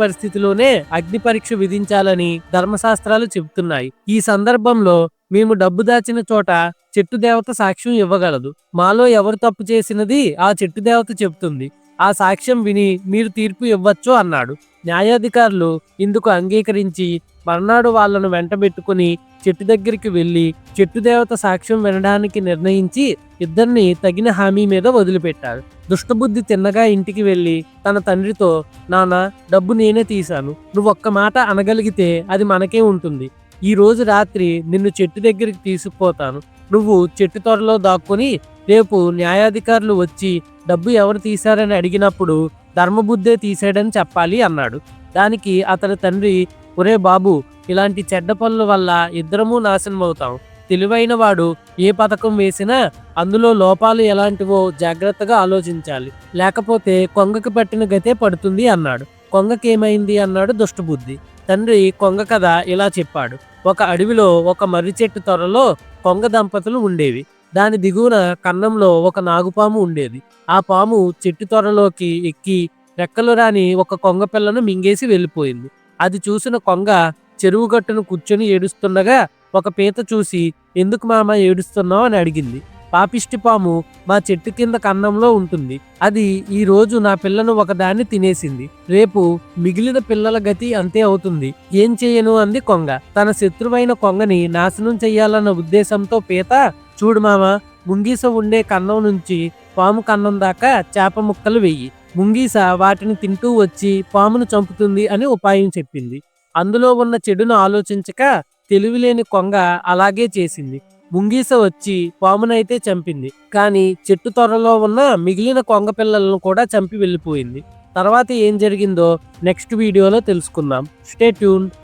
పరిస్థితిలోనే అగ్ని పరీక్ష విధించాలని ధర్మశాస్త్రాలు చెబుతున్నాయి. ఈ సందర్భంలో మేము డబ్బు దాచిన చోట చెట్టు దేవత సాక్ష్యం ఇవ్వగలదు. మాలో ఎవరు తప్పు చేసినది ఆ చెట్టు దేవత చెబుతుంది. ఆ సాక్ష్యం విని మీరు తీర్పు ఇవ్వచ్చు అన్నాడు. న్యాయాధికారులు ఇందుకు అంగీకరించి మర్నాడు వాళ్ళను వెంటబెట్టుకుని చెట్టు దగ్గరికి వెళ్ళి చెట్టు దేవత సాక్ష్యం వినడానికి నిర్ణయించి ఇద్దరిని తగిన హామీ మీద వదిలిపెట్టారు. దుష్టబుద్ధి తిన్నగా ఇంటికి వెళ్ళి తన తండ్రితో నాన్న డబ్బు నేనే తీశాను. నువ్వు ఒక్క మాట అనగలిగితే అది మనకే ఉంటుంది. ఈ రోజు రాత్రి నిన్ను చెట్టు దగ్గరికి తీసుకుపోతాను. నువ్వు చెట్టు త్వరలో దాక్కుని రేపు న్యాయాధికారులు వచ్చి డబ్బు ఎవరు తీశారని అడిగినప్పుడు ధర్మబుద్ధే తీసాడని చెప్పాలి అన్నాడు. దానికి అతని తండ్రి ఒరే బాబు ఇలాంటి చెడ్డ పనుల వల్ల ఇద్దరము నాశనం అవుతాం. తెలివైన వాడు ఏ పథకం వేసినా అందులో లోపాలు ఎలాంటివో జాగ్రత్తగా ఆలోచించాలి. లేకపోతే కొంగకి పట్టిన గతే పడుతుంది అన్నాడు. కొంగకేమైంది అన్నాడు దుష్టబుద్ధి. తండ్రి కొంగ కథ ఇలా చెప్పాడు. ఒక అడవిలో ఒక మర్రి చెట్టు త్వరలో కొంగ దంపతులు ఉండేవి. దాని దిగువన కన్నంలో ఒక నాగుపాము ఉండేది. ఆ పాము చెట్టు త్వరలోకి ఎక్కి రెక్కలు రాని ఒక కొంగ పిల్లను మింగేసి వెళ్ళిపోయింది. అది చూసిన కొంగ చెరువు గట్టును కూర్చొని ఏడుస్తుండగా ఒక పీత చూసి ఎందుకు మామ ఏడుస్తున్నావు? అని అడిగింది. పాపిష్టి పాము మా చెట్టు కింద కన్నంలో ఉంటుంది. అది ఈ రోజు నా పిల్లను ఒకదాన్ని తినేసింది. రేపు మిగిలిన పిల్లల గతి అంతే అవుతుంది. ఏం చేయను? అంది కొంగ. తన శత్రువైన కొంగని నాశనం చెయ్యాలన్న ఉద్దేశంతో పీత చూడు మామ ముంగీస ఉండే కన్నం నుంచి పాము కన్నం దాకా చేప ముక్కలు వెయ్యి. ముంగీస వాటిని తింటూ వచ్చి పామును చంపుతుంది అని ఉపాయం చెప్పింది. అందులో ఉన్న చెడును ఆలోచించక తెలివిలేని కొంగ అలాగే చేసింది. ముంగీస వచ్చి పామునైతే చంపింది. కానీ చెట్టు త్వరలో ఉన్న మిగిలిన కొంగ పిల్లలను కూడా చంపి వెళ్ళిపోయింది. తర్వాత ఏం జరిగిందో నెక్స్ట్ వీడియోలో తెలుసుకుందాం. Stay tune.